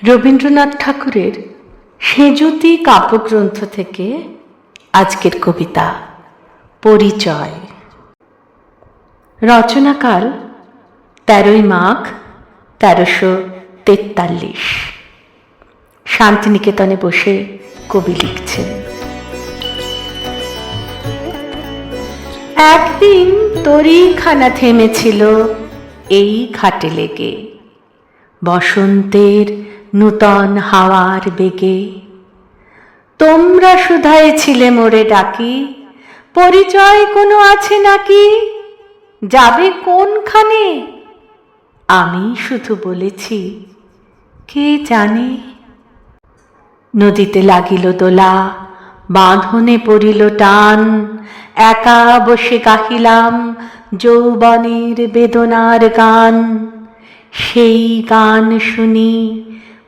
রবীন্দ্রনাথ ঠাকুরের সেজুতি কাব্যগ্রন্থ থেকে আজকের কবিতা, পরিচয়। রচনাকাল তেরোই মাঘ তেরোশো তেতাল্লিশ। শান্তিনিকেতনে বসে কবি লিখছেন। একদিন তরিখানা থেমেছিল এই ঘাটে লেগে। বসন্তের নূতন হাওয়ার বেগে। তোমরা শুধায় ছিলে মোরে ডাকি, পরিচয় কোনো আছে নাকি? যাবে কোনখানে? আমি শুধু বলেছি, কে জানে? নদীতে লাগিল দোলা, বাঁধনে পড়িল টান, একা বসে গাহিলাম যৌবনের বেদনার গান। সেই গান শুনি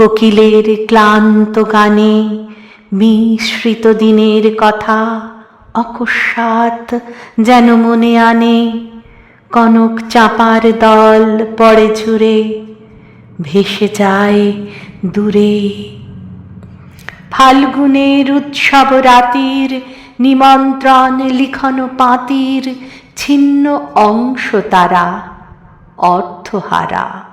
কোকিলের ক্লান্ত গানে মিশ্রিত দিনের কথা অকস্মাৎ যেন মনে আনে, কনক চাপার দল পড়ে ঝুরে, ভেসে যায় দূরে। ফাল্গুনের উৎসব রাতির নিমন্ত্রণ লিখন পাতির ছিন্ন অংশ তারা অর্থহারা।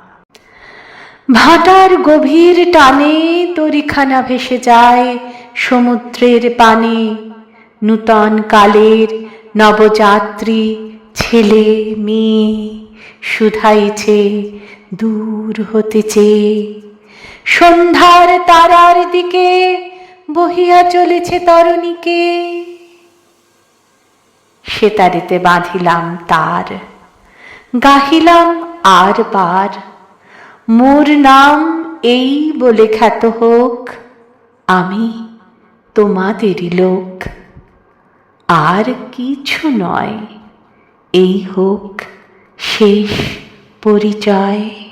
ভাটার গভীর টানে তরিখানা ভেসে যায় সমুদ্রের পানে। নূতন কালের নবযাত্রী, ছেলে, মেয়ে শুধাইছে, দূর হতে চেয়ে সন্ধ্যার তারার দিকে বহিয়া চলেছে তরণীকে। সেতারিতে বাঁধিলাম তার, গাহিলাম আর বার। মোর নাম এই বলে খ্যাত হোক, আমি তোমাদেরই লোক। আর কিছু নয়, এই হোক শেষ পরিচয়।